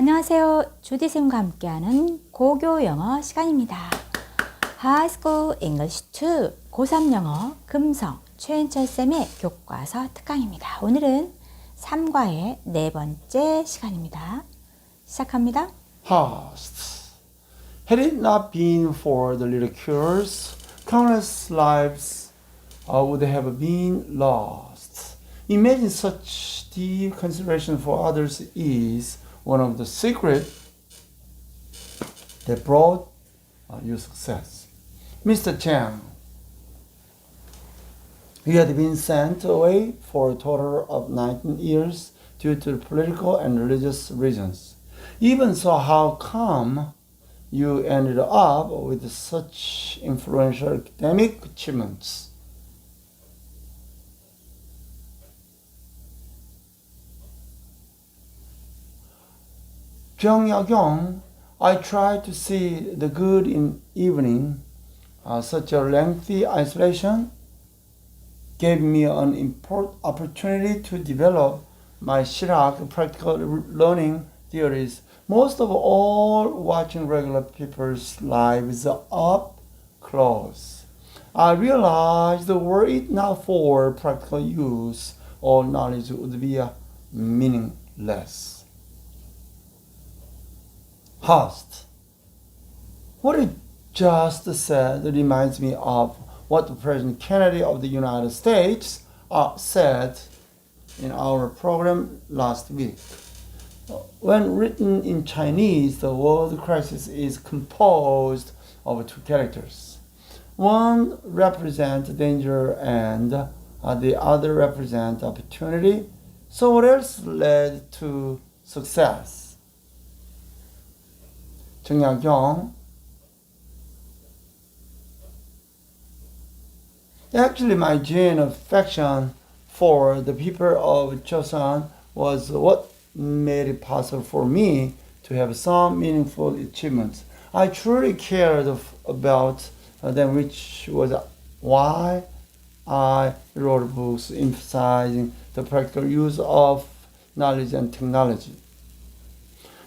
안녕하세요. 주디쌤과 함께하는 고교 영어 시간입니다. High School English 2 고3 영어 금성 최은철 쌤의 교과서 특강입니다. 오늘은 3과의 네 번째 시간입니다. 시작합니다. past. Had it not been for the little cures, countless lives uh, would have been lost. Imagine such deep consideration for others is one of the secrets that brought uh, you success. Mr. Chang, you had been sent away for a total of 19 years due to political and religious reasons. Even so, how come you ended up with such influential academic achievements? Pyongyang, I tried to see the good in evening. Uh, such a lengthy isolation gave me an important opportunity to develop my Shirak practical learning theories. Most of all, watching regular people's lives up close. I realized were it not for practical use, all knowledge would be meaningless. Host. What just said reminds me of what President Kennedy of the United States uh, said in our program last week. When written in Chinese, the word crisis is composed of two characters. One represents danger and uh, the other represents opportunity. So what else led to success? 정약용 Actually, my genuine affection for the people of Chosun was what made it possible for me to have some meaningful achievements. I truly cared of, about them, which was why I wrote books emphasizing the practical use of knowledge and technology.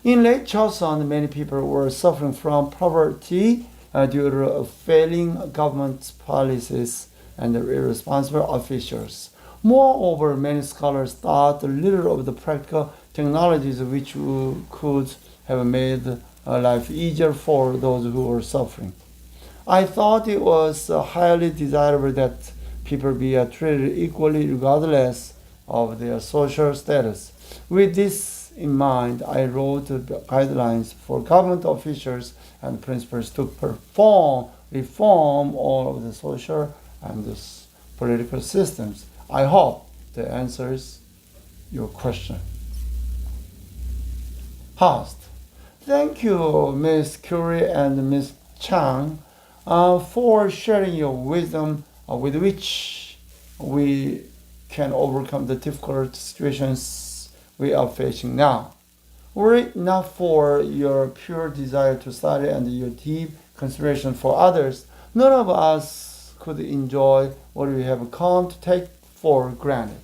In late Chosun, many people were suffering from poverty uh, due to failing government policies and irresponsible officials. Moreover, many scholars thought little of the practical technologies which could have made uh, life easier for those who were suffering. I thought it was uh, highly desirable that people be treated equally regardless of their social status. With this in mind, I wrote the guidelines for government officials and principals to perform reform all of the social and the political systems. I hope that answers your question. Host. Thank you, Miss Curie and Miss Chang, uh, for sharing your wisdom uh, with which we can overcome the difficult situations we are facing now. Were it not for your pure desire to study and your deep consideration for others, none of us could enjoy what we have come to take for granted.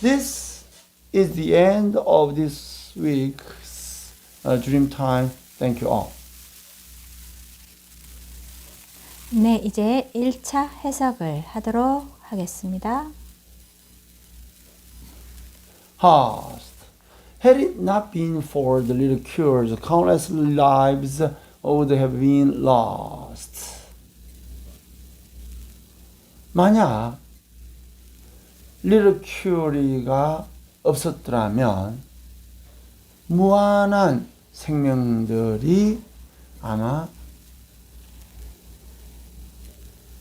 This is the end of this week's uh, Dream Time. Thank you all. 네, 이제 1차 해석을 하도록 하겠습니다. Host. Had it not been for the little cures, countless lives would have been lost. 만약 리틀 큐리가 없었더라면 무한한 생명들이 아마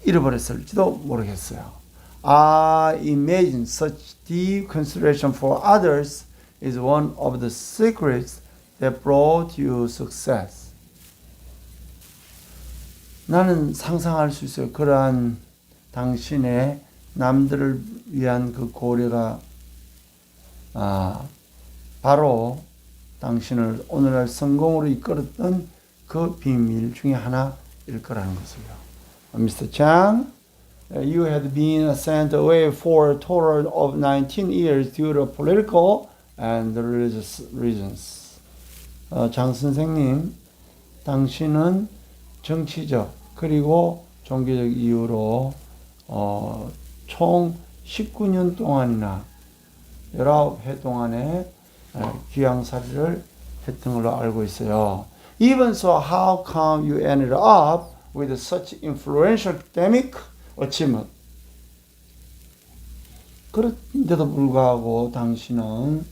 잃어버렸을지도 모르겠어요. I imagine such deep consideration for others is one of the secrets that brought you success. 나는 상상할 수 있어요. 그러한 당신의 남들을 위한 그 고려가 아, 바로 당신을 오늘날 성공으로 이끌었던 그 비밀 중에 하나일 거라는 것을요. Mr. Chang, uh, you had been sent away for a total of 19 years due to political and religious reasons. 어, 장 선생님, 당신은 정치적 그리고 종교적 이유로 어, 총 19년 동안이나 19회 동안에 어, 귀양살이를 했던 걸로 알고 있어요. Even so, how come you ended up with such influential academic achievement? 그런데도 불구하고 당신은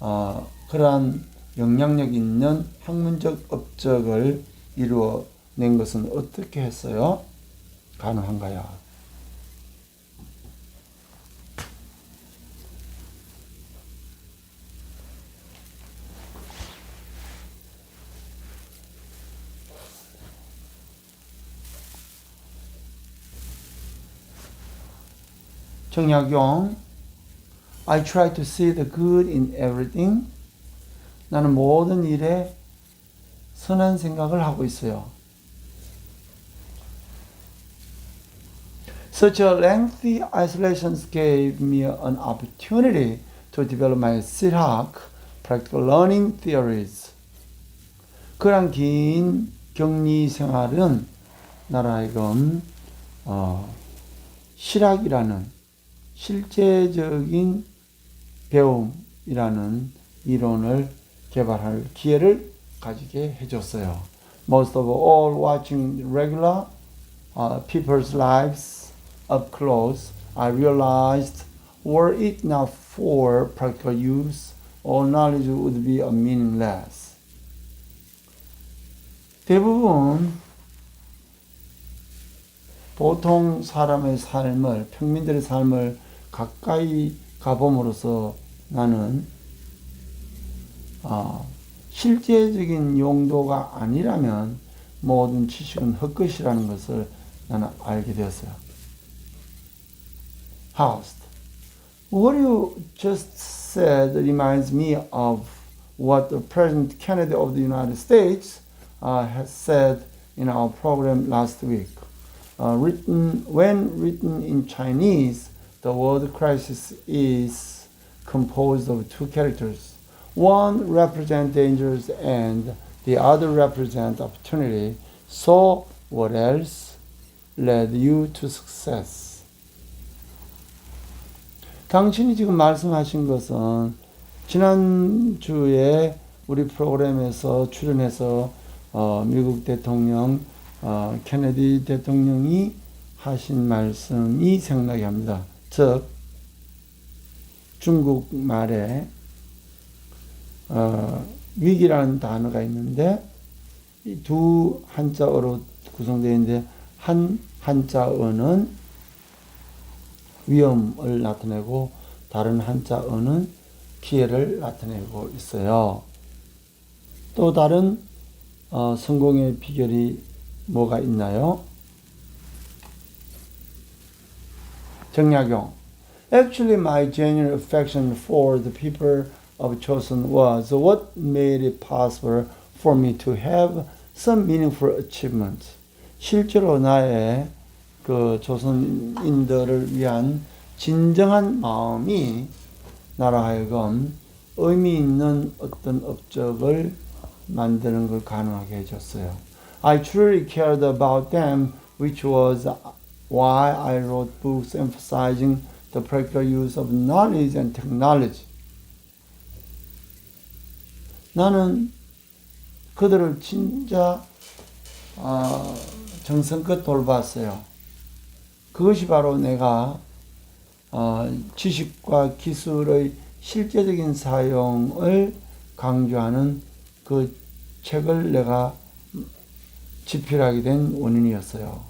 어, 그러한 영향력 있는 학문적 업적을 이루어낸 것은 어떻게 했어요? 가능한가요? 정약용 I try to see the good in everything. 나는 모든 일에 선한 생각을 하고 있어요. Such a lengthy isolations gave me an opportunity to develop my SIRHAC, practical learning theories. 그런 긴 격리 생활은 나라 하여금 어, 실학이라는 실제적인 배움이라는 이론을 개발할 기회를 가지게 해줬어요. Most of all, watching regular uh, people's lives up close, I realized were it not for practical use, all knowledge would be meaningless. 대부분 보통 사람의 삶을, 평민들의 삶을 가까이 가봄으로써 나는 어, 실제적인 용도가 아니라면 모든 지식은 헛것이라는 것을 나는 알게 되었어요. House. What you just said reminds me of what President Kennedy of the United States uh, has said in our program last week. Uh, written when written in Chinese, the word crisis is composed of two characters. One represents dangers and the other represents opportunity. So, what else led you to success? 당신이 지금 말씀하신 것은 지난주에 우리 프로그램에서 출연해서 어, 미국 대통령 어, 케네디 대통령이 하신 말씀이 생각이 합니다. 즉 중국 말에 어, 위기라는 단어가 있는데 이두 한자어로 구성되어 있는데 한 한자어는 위험을 나타내고 다른 한자어는 기회를 나타내고 있어요. 또 다른 어, 성공의 비결이 뭐가 있나요? 정약용. Actually, my genuine affection for the people of Chosun was what made it possible for me to have some meaningful achievements. 실제로 나의 그 조선인들을 위한 진정한 마음이 나라 하여금 의미 있는 어떤 업적을 만드는 걸 가능하게 해줬어요. I truly cared about them, which was why I wrote books emphasizing the practical use of knowledge and technology. 나는 그들을 진짜 어, 정성껏 돌봤어요. 그것이 바로 내가 어, 지식과 기술의 실제적인 사용을 강조하는 그 책을 내가 집필하게 된 원인이었어요.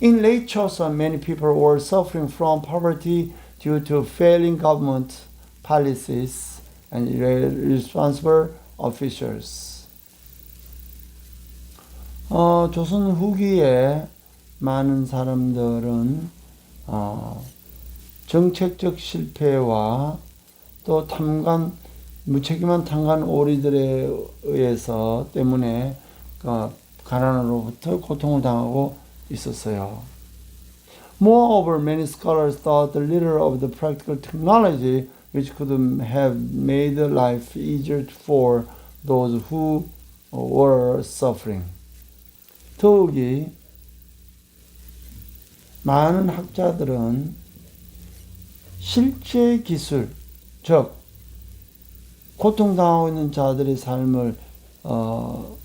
In late Joseon, many people were suffering from poverty due to failing government policies and irresponsible officials. 어, 조선 후기에 많은 사람들은 어, 정책적 실패와 또 탐관 무책임한 탐관 오리들에 의해서 때문에 어, 가난으로부터 고통을 당하고 있었어요. Moreover, many scholars thought little of the practical technology which could have made life easier for those who were suffering. 더욱이 많은 학자들은 실제 기술, 즉 고통당하고 있는 자들의 삶을 어,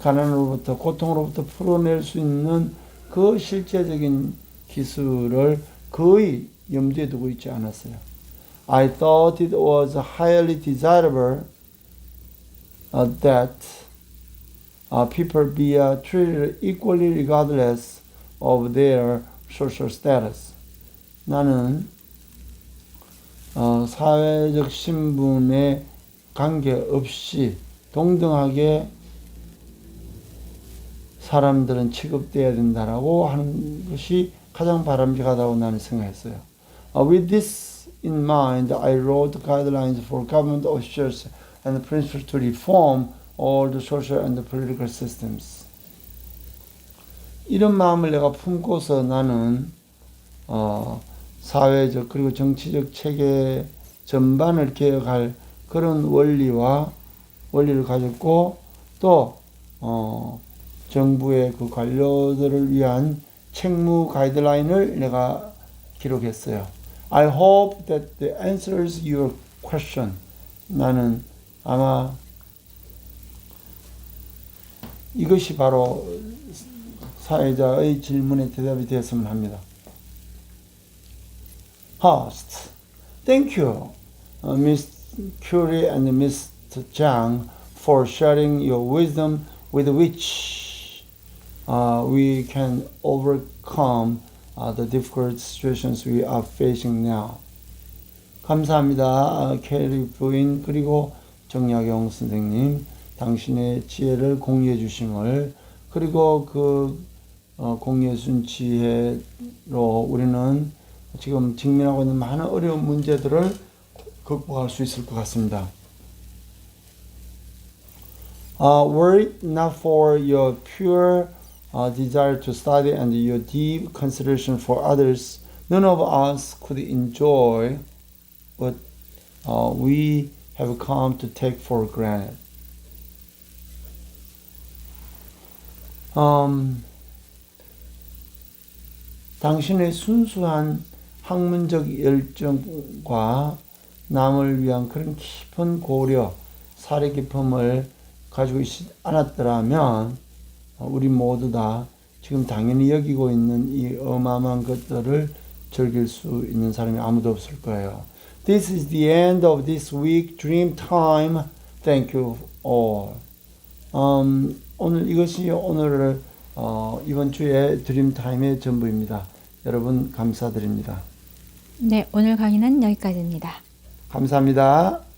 가난으로부터 고통으로부터 풀어낼 수 있는 그 실제적인 기술을 거의 염두에 두고 있지 않았어요. I thought it was highly desirable uh, that uh, people be uh, treated equally regardless of their social status. 나는 어, 사회적 신분에 관계없이 동등하게 사람들은 취급돼야 된다라고 하는 것이 가장 바람직하다고 나는 생각했어요. Uh, with this in mind, I wrote guidelines for government officials and principles to reform all the social and political systems. 이런 마음을 내가 품고서 나는 어, 사회적 그리고 정치적 체계 전반을 개혁할 그런 원리와 원리를 가졌고 또 어, 정부의 그 관료들을 위한 책무 가이드라인을 내가 기록했어요. I hope that the answers your question. 나는 아마 이것이 바로 사회자의 질문에 대답이 되었으면 합니다. Host, thank you, uh, Ms. Curie and Mr. Zhang, for sharing your wisdom with which uh, we can overcome uh, the difficult situations we are facing now. 감사합니다. 아, 캐리 부인 그리고 정약용 선생님 당신의 지혜를 공유해 주심을 그리고 그 어, 공유해 준 지혜로 우리는 지금 직면하고 있는 많은 어려운 문제들을 극복할 수 있을 것 같습니다. Uh, it not for your pure uh, desire to study and your deep consideration for others, none of us could enjoy what uh, we have come to take for granted. Um, 당신의 순수한 학문적 열정과 남을 위한 그런 깊은 고려, 사려 깊음을 가지고 있지 않았더라면 어, 우리 모두 다 지금 당연히 여기고 있는 이 어마어마한 것들을 즐길 수 있는 사람이 아무도 없을 거예요. This is the end of this week dream time. Thank you all. 음, 오늘 이것이 오늘 어, 이번 주의 드림 타임의 전부입니다. 여러분 감사드립니다. 네, 오늘 강의는 여기까지입니다. 감사합니다.